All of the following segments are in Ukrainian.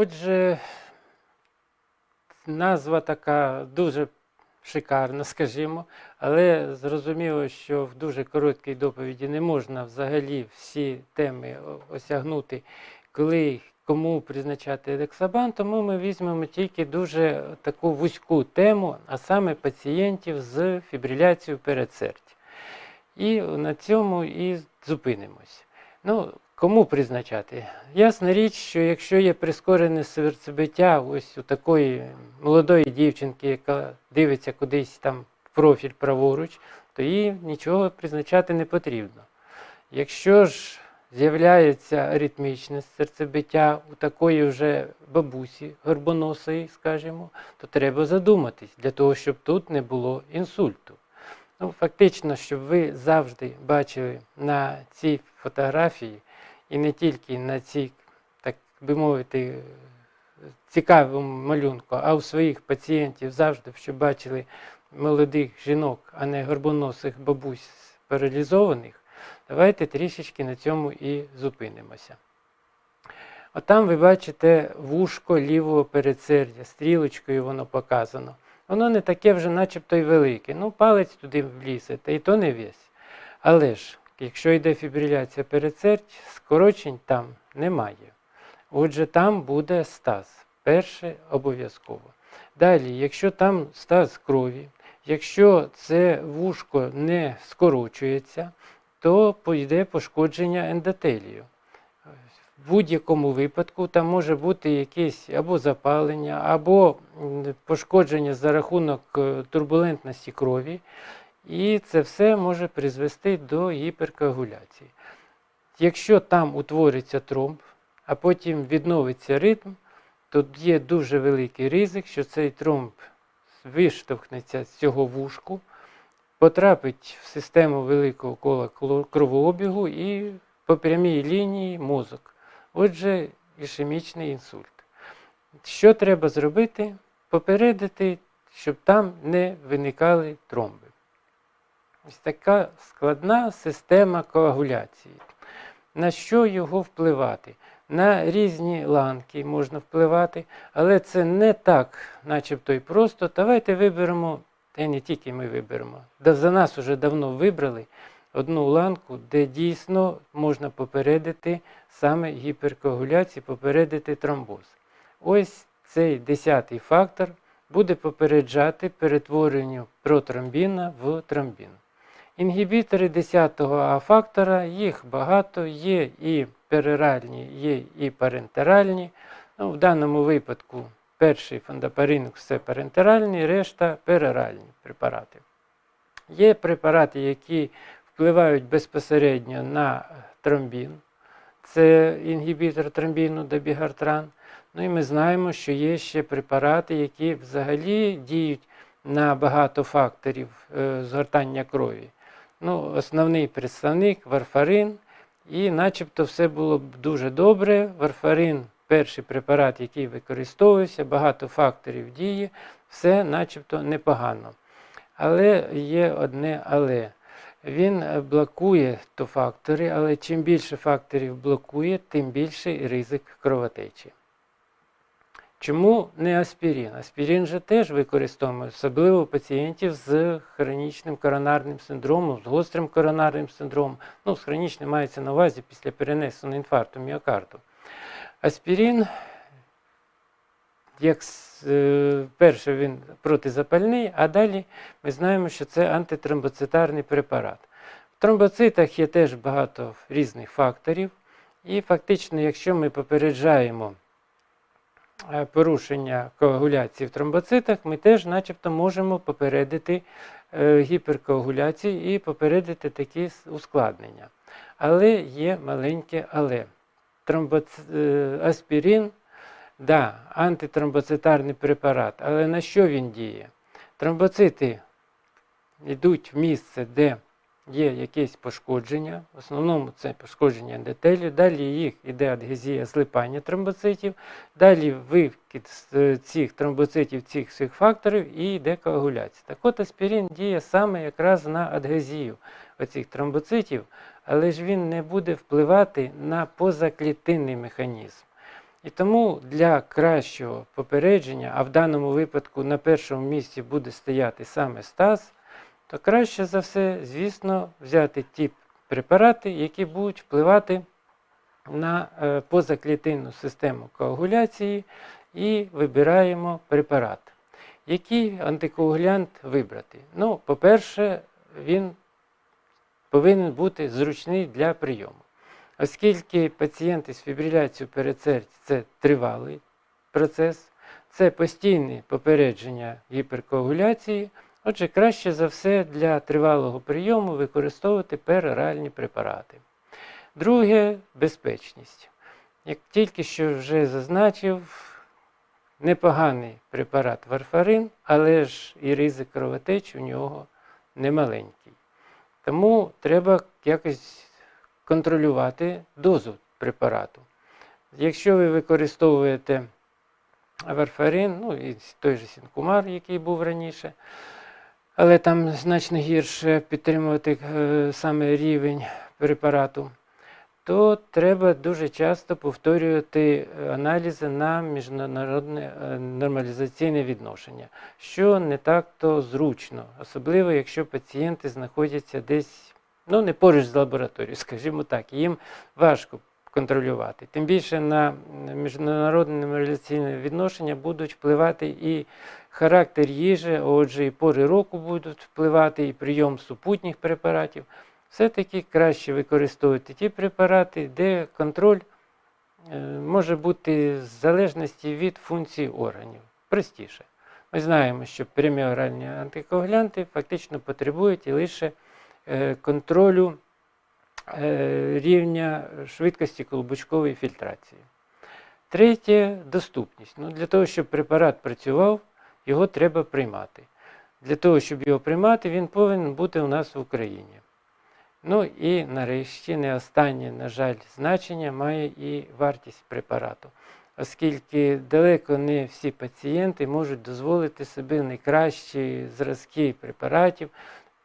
Отже, назва така дуже шикарна, скажімо, але зрозуміло, що в дуже короткій доповіді не можна взагалі всі теми осягнути, коли кому призначати елексабан, тому ми візьмемо тільки дуже таку вузьку тему, а саме пацієнтів з фібриляцією передсердя. І на цьому і зупинимось. Ну, кому призначати? Ясна річ, що якщо є прискорене серцебиття ось у такої молодої дівчинки, яка дивиться кудись там в профіль праворуч, то їй нічого призначати не потрібно. Якщо ж з'являється аритмічне серцебиття у такої вже бабусі горбоносої, скажімо, то треба задуматись для того, щоб тут не було інсульту. Ну, фактично, щоб ви завжди бачили на цій фотографії і не тільки на цій, так би мовити, цікавому малюнку, а у своїх пацієнтів завжди, щоб бачили молодих жінок, а не горбоносих бабусь паралізованих, давайте трішечки на цьому і зупинимося. Отам ви бачите вушко лівого передсердя, стрілочкою воно показано. Воно не таке вже начебто й велике. Ну, палець туди влізе, та й то не весь. Але ж, якщо йде фібриляція передсердь, скорочень там немає. Отже, там буде стаз. Перше обов'язково. Далі, якщо там стаз крові, якщо це вушко не скорочується, то йде пошкодження ендотелію. В будь-якому випадку там може бути якесь або запалення, або пошкодження за рахунок е, турбулентності крові, і це все може призвести до гіперкоагуляції. Якщо там утвориться тромб, а потім відновиться ритм, то є дуже великий ризик, що цей тромб виштовхнеться з цього вушку, потрапить в систему великого кола кровообігу і по прямій лінії мозок. Отже, ішемічний інсульт. Що треба зробити? Попередити, щоб там не виникали тромби. Ось така складна система коагуляції. На що його впливати? На різні ланки можна впливати, але це не так, начебто і просто. Давайте виберемо, та не тільки ми виберемо. За нас вже давно вибрали одну ланку, де дійсно можна попередити саме гіперкоагуляцію, попередити тромбоз. Ось цей десятий фактор буде попереджати перетворенню протромбіна в тромбін. Інгібітори 10-го А-фактора, їх багато, є і переральні, є і парентеральні. Ну, в даному випадку перший фондопаринок це парентеральні, решта переральні препарати. Є препарати, які впливають безпосередньо на тромбін. Це інгібітор тромбіну дебігартран. Ну і ми знаємо, що є ще препарати, які взагалі діють на багато факторів е, згортання крові. Ну, основний представник варфарин, і начебто все було б дуже добре. Варфарин перший препарат, який використовується, багато факторів дії, все начебто непогано. Але є одне але. Він блокує то фактори, але чим більше факторів блокує, тим більший ризик кровотечі. Чому не аспірин? Аспірин же теж використовуємо, особливо пацієнтів з хронічним коронарним синдромом, з гострим коронарним синдромом. Ну, з хронічним мається на увазі після перенесеного інфаркту міокарду. Аспірин, як е, перше, він протизапальний, а далі ми знаємо, що це антитромбоцитарний препарат. В тромбоцитах є теж багато різних факторів, і фактично, якщо ми попереджаємо порушення коагуляції в тромбоцитах, ми теж начебто можемо попередити е, гіперкоагуляцію і попередити такі ускладнення. Але є маленьке але. Тромбоц... е, Аспірин, да, антитромбоцитарний препарат, але на що він діє? Тромбоцити йдуть в місце, де є якесь пошкодження, в основному це пошкодження ендотелію, далі їх іде адгезія злипання тромбоцитів, далі викид з е, цих тромбоцитів, цих всіх факторів і йде коагуляція. Так от аспірин діє саме якраз на адгезію оцих тромбоцитів, але ж він не буде впливати на позаклітинний механізм. І тому для кращого попередження, а в даному випадку на першому місці буде стояти саме стаз, то краще за все, звісно, взяти ті препарати, які будуть впливати на е, позаклітинну систему коагуляції і вибираємо препарат. Який антикоагулянт вибрати? Ну, по-перше, він повинен бути зручний для прийому. Оскільки пацієнти з фібриляцією передсердь це тривалий процес, це постійне попередження гіперкоагуляції, отже, краще за все для тривалого прийому використовувати пероральні препарати. Друге безпечність. Як тільки що вже зазначив, непоганий препарат варфарин, але ж і ризик кровотеч у нього немаленький. Тому треба якось контролювати дозу препарату. Якщо ви використовуєте варфарин, ну і той же сінкумар, який був раніше, але там значно гірше підтримувати е, саме рівень препарату, то треба дуже часто повторювати аналізи на міжнародне е, нормалізаційне відношення, що не так-то зручно, особливо якщо пацієнти знаходяться десь ну, не поруч з лабораторією, скажімо так, їм важко контролювати. Тим більше на міжнародне нормалізаційне відношення будуть впливати і характер їжі, отже, і пори року будуть впливати, і прийом супутніх препаратів. Все-таки краще використовувати ті препарати, де контроль е, може бути в залежності від функції органів. Простіше. Ми знаємо, що прямі оральні антикоагулянти фактично потребують лише е, контролю е, рівня швидкості колобочкової фільтрації. Третє доступність. Ну, Для того, щоб препарат працював, його треба приймати. Для того, щоб його приймати, він повинен бути у нас в Україні. Ну і нарешті, не останнє, на жаль, значення має і вартість препарату, оскільки далеко не всі пацієнти можуть дозволити собі найкращі зразки препаратів,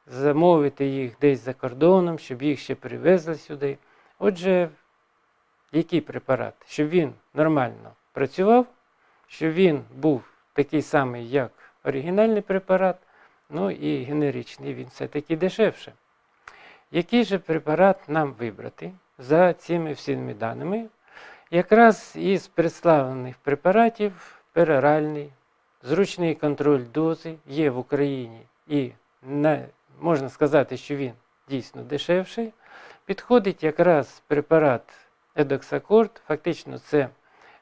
замовити їх десь за кордоном, щоб їх ще привезли сюди. Отже, який препарат? Щоб він нормально працював, щоб він був такий самий, як оригінальний препарат, ну і генеричний він все-таки дешевше. Який же препарат нам вибрати за цими всіми даними? Якраз із представлених препаратів пероральний, зручний контроль дози є в Україні і не, можна сказати, що він дійсно дешевший. Підходить якраз препарат Едоксакорд, фактично це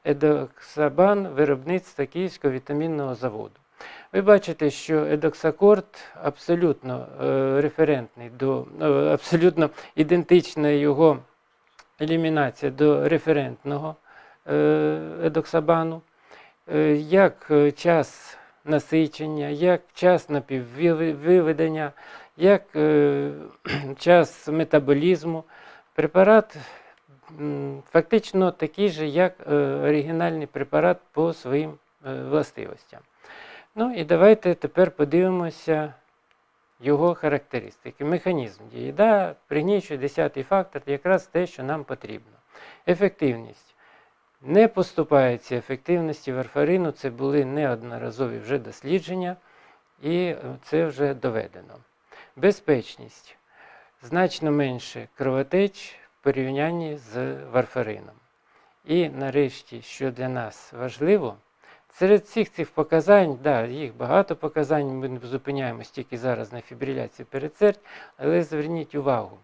Едоксабан виробництва Київського вітамінного заводу. Ви бачите, що едоксакорд абсолютно е, референтний до е, абсолютно ідентична його елімінація до референтного е, едоксабану, як час насичення, як час напіввиведення, як час метаболізму. Препарат фактично такий же, як е, оригінальний препарат по своїм е, властивостям. Ну і давайте тепер подивимося його характеристики. Механізм дії. Да, пригнічує 10 фактор якраз те, що нам потрібно. Ефективність. Не поступається ефективності варфарину, це були неодноразові вже дослідження, і це вже доведено. Безпечність. Значно менше кровотеч порівнянні з варфарином. І нарешті, що для нас важливо, Серед всіх цих показань, да, їх багато показань, ми не зупиняємось тільки зараз на фібриляції передсердь, але зверніть увагу,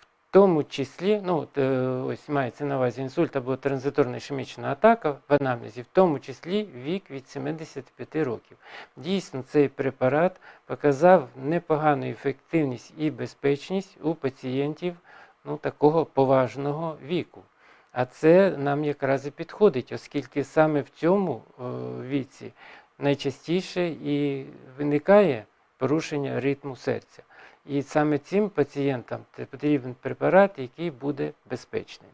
в тому числі, ну, е, ось мається на увазі інсульт або транзиторна ішемічна атака в анамнезі, в тому числі вік від 75 років. Дійсно, цей препарат показав непогану ефективність і безпечність у пацієнтів ну, такого поважного віку. А це нам якраз і підходить, оскільки саме в цьому е, віці найчастіше і виникає порушення ритму серця. І саме цим пацієнтам потрібен препарат, який буде безпечним.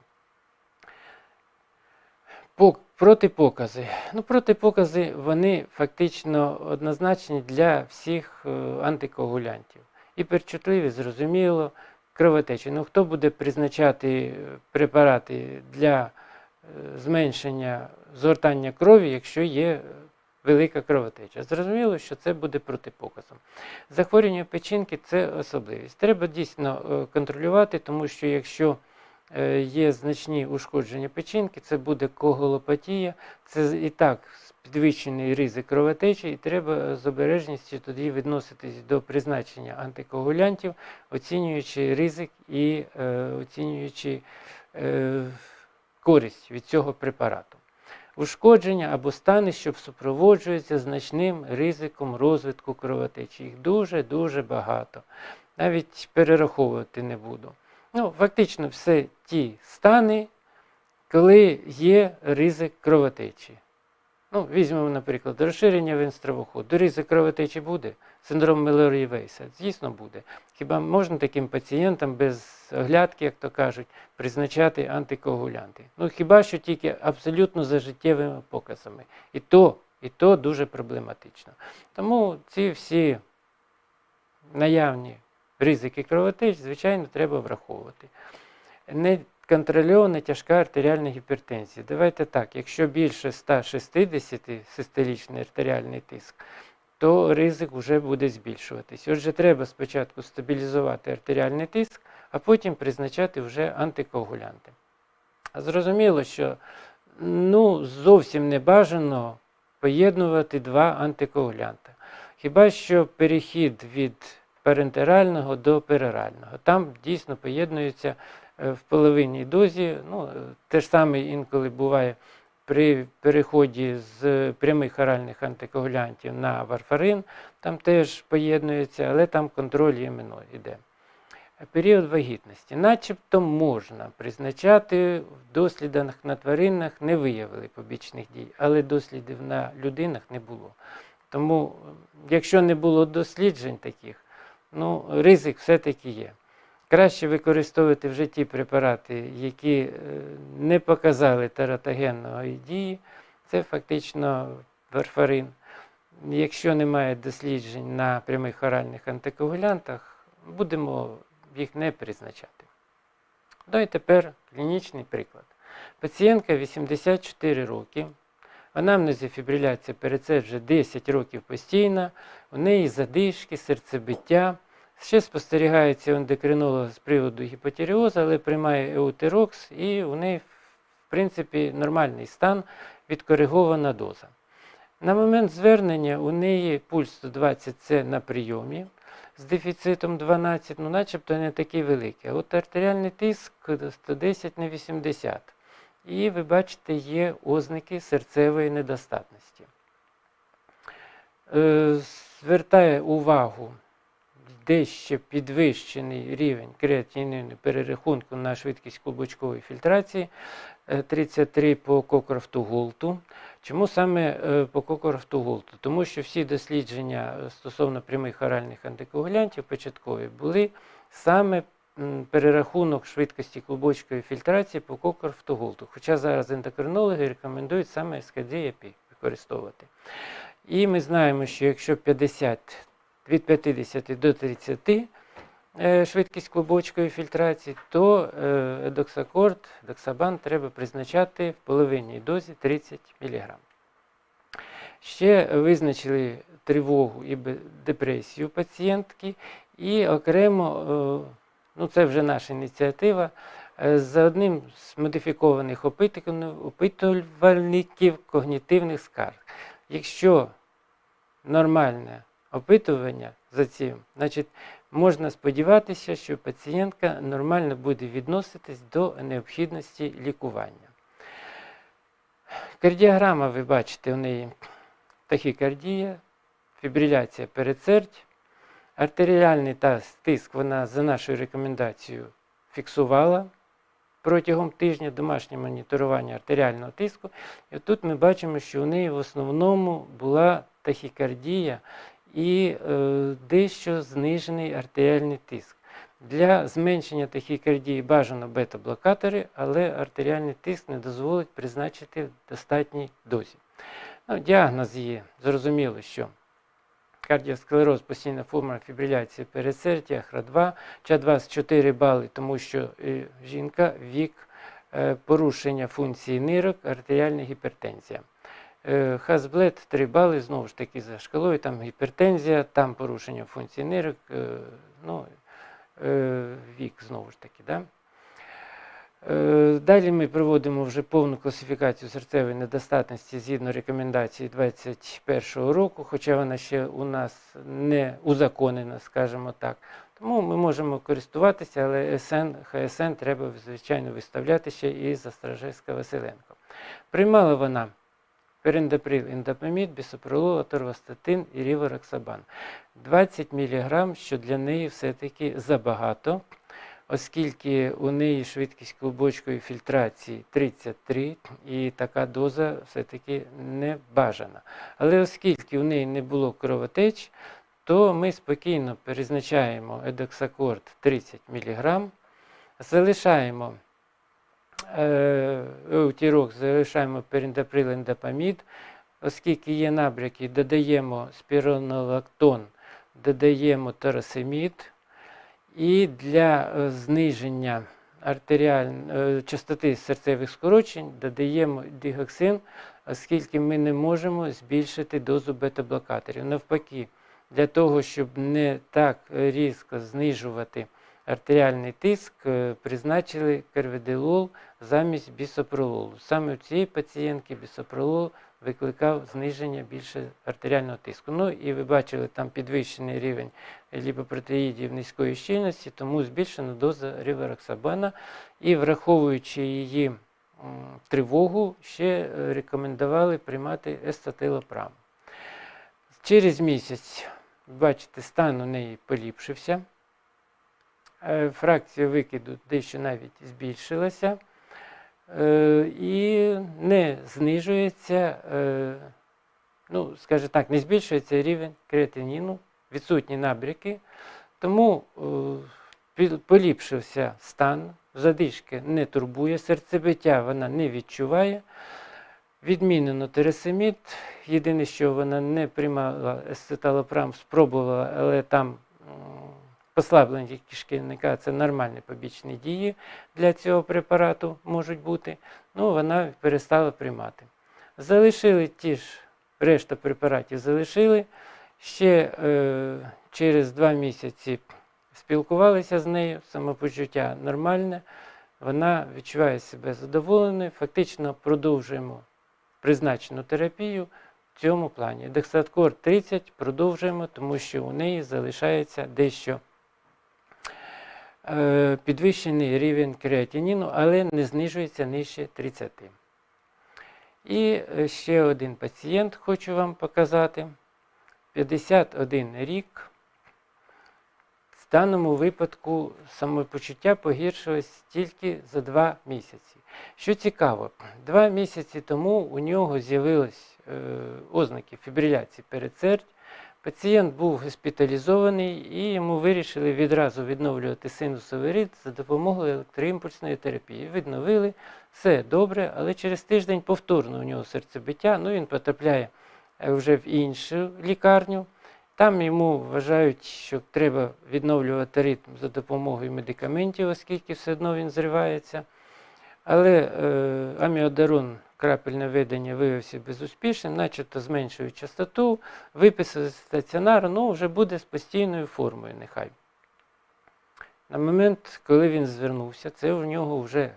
Протипокази. Ну, Протипокази вони фактично однозначні для всіх е, антикоагулянтів. Гіперчутливі, зрозуміло, кровотечі. Ну, Хто буде призначати препарати для зменшення згортання крові, якщо є е, велика кровотеча. Зрозуміло, що це буде протипоказом. Захворювання печінки це особливість. Треба дійсно е, контролювати, тому що якщо е, є значні ушкодження печінки, це буде коголопатія, це і так підвищений ризик кровотечі, і треба з обережністю тоді відноситись до призначення антикоагулянтів, оцінюючи ризик і е, оцінюючи е, користь від цього препарату. Ушкодження або стани, що супроводжуються значним ризиком розвитку кровотечі. Їх дуже-дуже багато. Навіть перераховувати не буду. Ну, фактично, все ті стани, коли є ризик кровотечі. Ну, візьмемо, наприклад, розширення вен стравоходу. Ризик кровотечі буде, синдром Мелорії Вейса, звісно, буде. Хіба можна таким пацієнтам без оглядки, як то кажуть, призначати антикоагулянти? Ну, хіба що тільки абсолютно за життєвими показами. І то, і то дуже проблематично. Тому ці всі наявні ризики кровотеч, звичайно, треба враховувати. Неконтрольована тяжка артеріальна гіпертензія. Давайте так, якщо більше 160 систолічний артеріальний тиск, то ризик вже буде збільшуватись. Отже, треба спочатку стабілізувати артеріальний тиск, а потім призначати вже антикоагулянти. Зрозуміло, що ну, зовсім не бажано поєднувати два антикоагулянти. Хіба що перехід від парентерального до перорального. Там дійсно поєднуються в половинній дозі. Ну, е, те ж саме інколи буває при переході з прямих оральних антикоагулянтів на варфарин, там теж поєднується, але там контроль іменно йде. Період вагітності, начебто можна призначати в дослідах на тваринах не виявили побічних дій, але дослідів на людинах не було. Тому, якщо не було досліджень таких, ну, ризик все-таки є. Краще використовувати вже ті препарати, які е, не показали тератогенної дії, це фактично варфарин. Якщо немає досліджень на прямих оральних антикоагулянтах, будемо їх не призначати. Ну і тепер клінічний приклад. Пацієнтка 84 роки, анамнезі фібриляція перед вже 10 років постійно, у неї задишки, серцебиття. Ще спостерігається у ендокринолога з приводу гіпотіріозу, але приймає еутерокс і у неї, в принципі, нормальний стан, відкоригована доза. На момент звернення у неї пульс 120 це на прийомі з дефіцитом 12, ну начебто не такий великий. От артеріальний тиск 110 на 80. І ви бачите, є ознаки серцевої недостатності. Е, Звертає увагу дещо підвищений рівень креатинину перерахунку на швидкість клубочкової фільтрації 33 по Кокрафту Голту. Чому саме е, по Кокрафту Голту? Тому що всі дослідження е, стосовно прямих оральних антикоагулянтів початкові були саме перерахунок швидкості клубочкової фільтрації по Кокрафту Голту. Хоча зараз ендокринологи рекомендують саме СКД-ЕПІ використовувати. І ми знаємо, що якщо 50 від 50 до 30 е, швидкість клубочкової фільтрації, то едоксакорд, доксабан треба призначати в половинній дозі 30 мг. Ще визначили тривогу і депресію пацієнтки, і окремо, е, ну це вже наша ініціатива, е, за одним з модифікованих опитувальників когнітивних скарг. Якщо нормальне опитування за цим, значить, можна сподіватися, що пацієнтка нормально буде відноситись до необхідності лікування. Кардіограма, ви бачите, у неї тахікардія, фібриляція передсердь. Артеріальний тиск вона за нашою рекомендацією фіксувала протягом тижня домашнє моніторування артеріального тиску. І тут ми бачимо, що у неї в основному була тахікардія і е, дещо знижений артеріальний тиск. Для зменшення тахікардії бажано бета-блокатори, але артеріальний тиск не дозволить призначити в достатній дозі. Ну, Діагноз є, зрозуміло, що кардіосклероз, постійна форма фібриляції передсердя, ХРА2, ЧА 24 бали, тому що е, жінка, вік, е, порушення функції нирок, артеріальна гіпертензія. Е, Хазблет 3 бали, знову ж таки, за шкалою, там гіпертензія, там порушення функції нирок, е, ну, е, вік знову ж таки. Да? Далі ми проводимо вже повну класифікацію серцевої недостатності згідно рекомендації 2021 року, хоча вона ще у нас не узаконена, скажімо так. Тому ми можемо користуватися, але СН, ХСН треба, звичайно, виставляти ще і за Стражевська Василенко. Приймала вона перендаприл, індапамід, бісопролол, аторвастатин і рівороксабан. 20 мг, що для неї все-таки забагато, оскільки у неї швидкість клубочкової фільтрації 33, і така доза все-таки не бажана. Але оскільки у неї не було кровотеч, то ми спокійно перезначаємо едоксакорд 30 мг, залишаємо е, еутірок, залишаємо періндаприлендапамід. оскільки є набряки, додаємо спіронолактон, додаємо торосемід, і для е, зниження е, частоти серцевих скорочень додаємо дігоксин, оскільки ми не можемо збільшити дозу бета-блокаторів. Навпаки, для того, щоб не так різко знижувати артеріальний тиск, е, призначили карведилол замість бісопрололу. Саме у цієї пацієнтки бісопролол викликав зниження більше артеріального тиску. Ну і ви бачили там підвищений рівень ліпопротеїдів низької щільності, тому збільшена доза рівероксабана. І враховуючи її тривогу, ще е, рекомендували приймати естатилопрам. Через місяць, бачите, стан у неї поліпшився. Е, Фракція викиду дещо навіть збільшилася. Е, і не знижується, е, ну, скажімо так, не збільшується рівень креатиніну, відсутні набряки, тому поліпшився стан, задишки не турбує, серцебиття вона не відчуває. Відмінено тересамід. Єдине, що вона не приймала естеталопрам, спробувала, але там послаблення кишківника це нормальні побічні дії для цього препарату можуть бути. Ну, вона перестала приймати. Залишили ті ж решта препаратів залишили. Ще е, через два місяці спілкувалися з нею, самопочуття нормальне, вона відчуває себе задоволеною, фактично продовжуємо призначену терапію в цьому плані. Дексаткор 30 продовжуємо, тому що у неї залишається дещо підвищений рівень креатиніну, але не знижується нижче 30. І е, ще один пацієнт хочу вам показати. 51 рік. В даному випадку самопочуття погіршилось тільки за 2 місяці. Що цікаво, 2 місяці тому у нього з'явились е, ознаки фібриляції передсердь. Пацієнт був госпіталізований і йому вирішили відразу відновлювати синусовий ритм за допомогою електроімпульсної терапії. Відновили, все добре, але через тиждень повторно у нього серцебиття, ну він потрапляє е, вже в іншу лікарню. Там йому вважають, що треба відновлювати ритм за допомогою медикаментів, оскільки все одно він зривається. Але е, аміодарон крапельне введення виявився безуспішним, начебто зменшує частоту, виписали з стаціонару, ну вже буде з постійною формою нехай. На момент, коли він звернувся, це у нього вже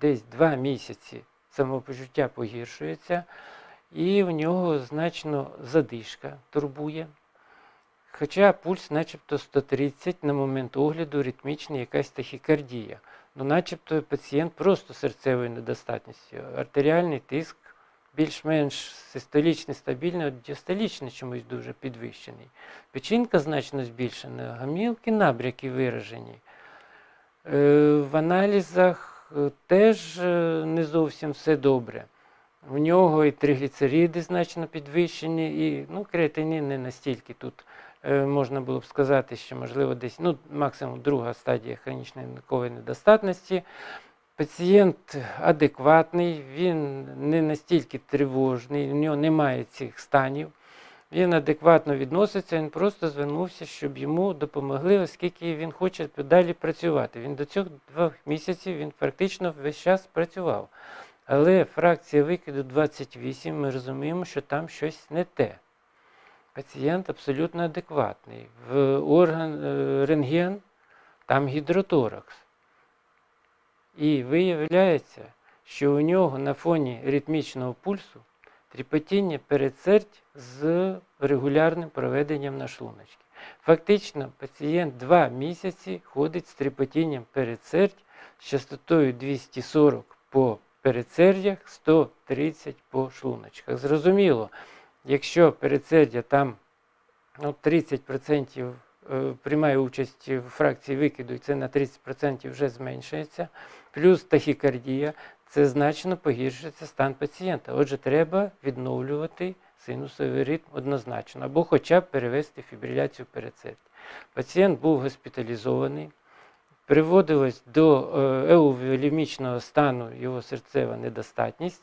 десь два місяці самопочуття погіршується, і в нього значно задишка турбує. Хоча пульс начебто 130 на момент огляду ритмічний якась тахікардія. Ну, начебто пацієнт просто серцевою недостатністю. Артеріальний тиск більш-менш систолічний, стабільний, от діастолічний чомусь дуже підвищений. Печінка значно збільшена, гамілки набряки виражені. Е, В аналізах е, теж е, не зовсім все добре. В нього і тригліцериди значно підвищені, і ну, креатинін не настільки тут можна було б сказати, що можливо десь ну, максимум друга стадія хронічної накової недостатності. Пацієнт адекватний, він не настільки тривожний, у нього немає цих станів. він адекватно відноситься, він просто звернувся, щоб йому допомогли, оскільки він хоче далі працювати. Він до цих двох місяців він практично весь час працював. Але фракція викиду 28, ми розуміємо, що там щось не те. Пацієнт абсолютно адекватний. В орган е, рентген там гідроторакс. І виявляється, що у нього на фоні ритмічного пульсу тріпотіння передсердь з регулярним проведенням на шлуночки. Фактично, пацієнт два місяці ходить з тріпотінням передсердь з частотою 240 по передсердях, 130 по шлуночках. Зрозуміло, якщо передсердя там ну, 30% е, приймає участь в фракції викиду, і це на 30% вже зменшується, плюс тахікардія, це значно погіршується стан пацієнта. Отже, треба відновлювати синусовий ритм однозначно, або хоча б перевести фібриляцію передсердя. Пацієнт був госпіталізований, приводилось до е, еуволемічного стану його серцева недостатність,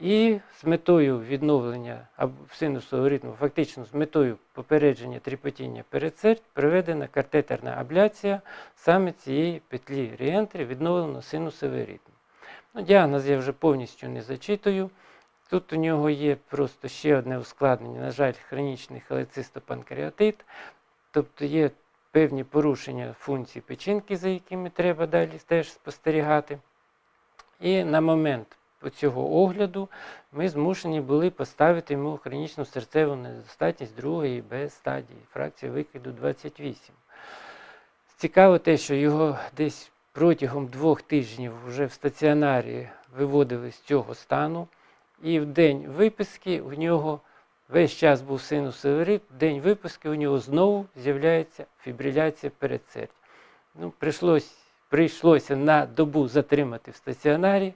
і з метою відновлення синусового ритму, фактично з метою попередження тріпотіння передсердь, проведена катетерна абляція саме цієї петлі реентрі, відновлено синусовий ритм. Ну, діагноз я вже повністю не зачитую. Тут у нього є просто ще одне ускладнення, на жаль, хронічний холецистопанкреатит, тобто є певні порушення функцій печінки, за якими треба далі теж спостерігати. І на момент цього огляду ми змушені були поставити йому хронічну серцеву недостатність другої Б стадії, фракція викиду 28. Цікаво те, що його десь протягом двох тижнів вже в стаціонарі виводили з цього стану, і в день виписки у нього весь час був синусовий ритм, день виписки у нього знову з'являється фібриляція передсердь. Ну, прийшлось, прийшлося на добу затримати в стаціонарі.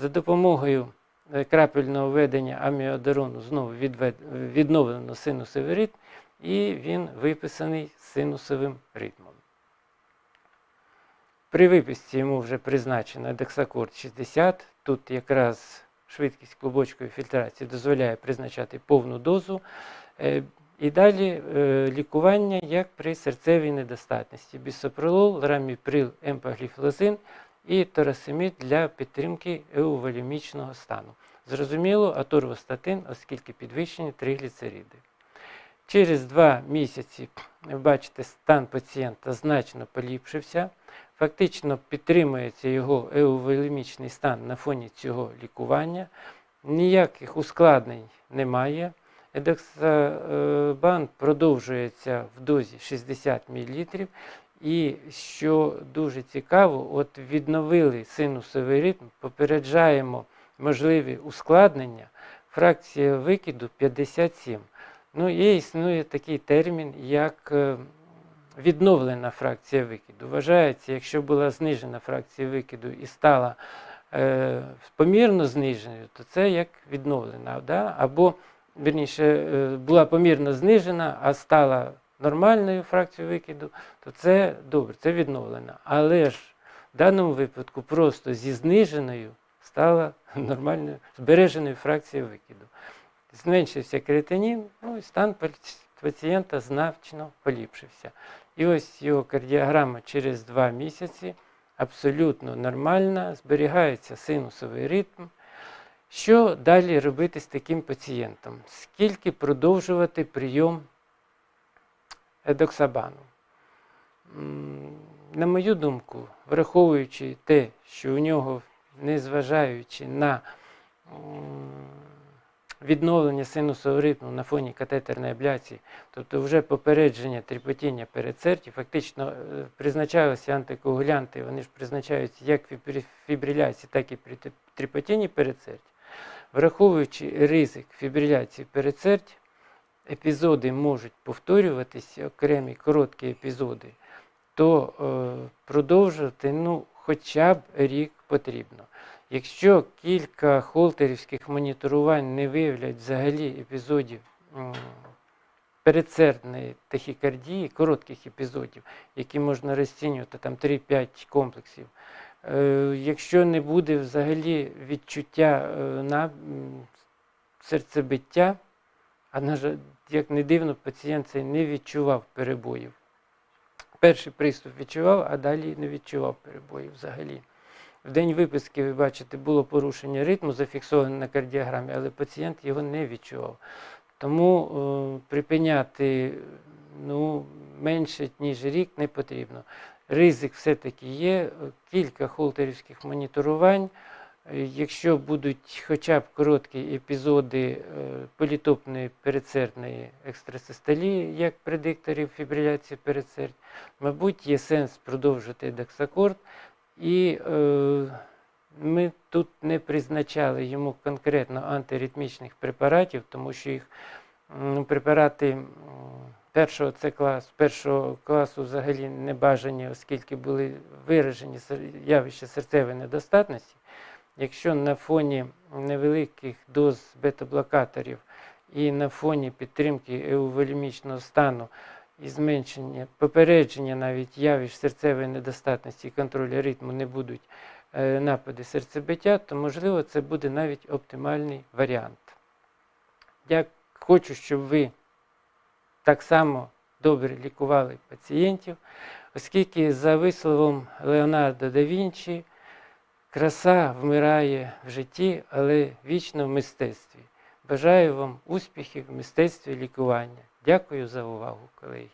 За допомогою е, крапельного введення аміодарону знову відвед... відновлено синусовий ритм, і він виписаний синусовим ритмом. При виписці йому вже призначено дексакорд 60. Тут якраз швидкість клубочкової фільтрації дозволяє призначати повну дозу. Е, І далі е, лікування як при серцевій недостатності. Бісопролол, раміприл, емпагліфлозин і торасимід для підтримки еуволемічного стану. Зрозуміло, аторвостатин, оскільки підвищені тригліцериди. Через два місяці, ви бачите, стан пацієнта значно поліпшився. Фактично підтримується його еуволемічний стан на фоні цього лікування. Ніяких ускладнень немає. Едексабан продовжується в дозі 60 мл. І що дуже цікаво, от відновили синусовий ритм, попереджаємо можливі ускладнення. Фракція викиду 57. Ну, є існує такий термін, як е, відновлена фракція викиду. Вважається, якщо була знижена фракція викиду і стала е, помірно зниженою, то це як відновлена. Да? Або, верніше, е, була помірно знижена, а стала нормальною фракцією викиду, то це добре, це відновлена. Але ж в даному випадку просто зі зниженою стала нормальною збереженою фракцією викиду. Зменшився креатинін, ну і стан пацієнта значно поліпшився. І ось його кардіограма через 2 місяці абсолютно нормальна, зберігається синусовий ритм. Що далі робити з таким пацієнтом? Скільки продовжувати прийом едоксабану? На мою думку, враховуючи те, що у нього, незважаючи на відновлення синусового ритму на фоні катетерної абляції, тобто вже попередження тріпотіння передсердь, фактично е, призначалися антикоагулянти, вони ж призначаються як при фібриляції, так і при тріпотінні передсердь. Враховуючи ризик фібриляції передсердь, епізоди можуть повторюватися, окремі короткі епізоди, то е, продовжувати ну, хоча б рік потрібно. Якщо кілька холтерівських моніторувань не виявлять взагалі епізодів передсердної тахікардії, коротких епізодів, які можна розцінювати там 3-5 комплексів, е, якщо не буде взагалі відчуття е, на серцебиття, А на жаль, як не дивно, пацієнт цей не відчував перебоїв. Перший приступ відчував, а далі не відчував перебоїв взагалі. В день виписки, ви бачите, було порушення ритму, зафіксоване на кардіограмі, але пацієнт його не відчував. Тому е, припиняти ну, менше, ніж рік не потрібно. Ризик все-таки є, кілька холтерівських моніторувань. Якщо будуть хоча б короткі епізоди е, політопної передсердної екстрасистолії, як предикторів фібриляції передсердь, мабуть, є сенс продовжити дексакорд. І е, ми тут не призначали йому конкретно антиритмічних препаратів, тому що їх препарати першого це клас, першого класу взагалі не бажані, оскільки були виражені явища серцевої недостатності. Якщо на фоні невеликих доз бета-блокаторів і на фоні підтримки еуволемічного стану і зменшення, попередження навіть явищ серцевої недостатності і контролю ритму не будуть е, напади серцебиття, то можливо це буде навіть оптимальний варіант. Я хочу, щоб ви так само добре лікували пацієнтів, оскільки за висловом Леонардо да Вінчі краса вмирає в житті, але вічно в мистецтві. Бажаю вам успіхів в мистецтві лікування. Дякую за увагу, колеги.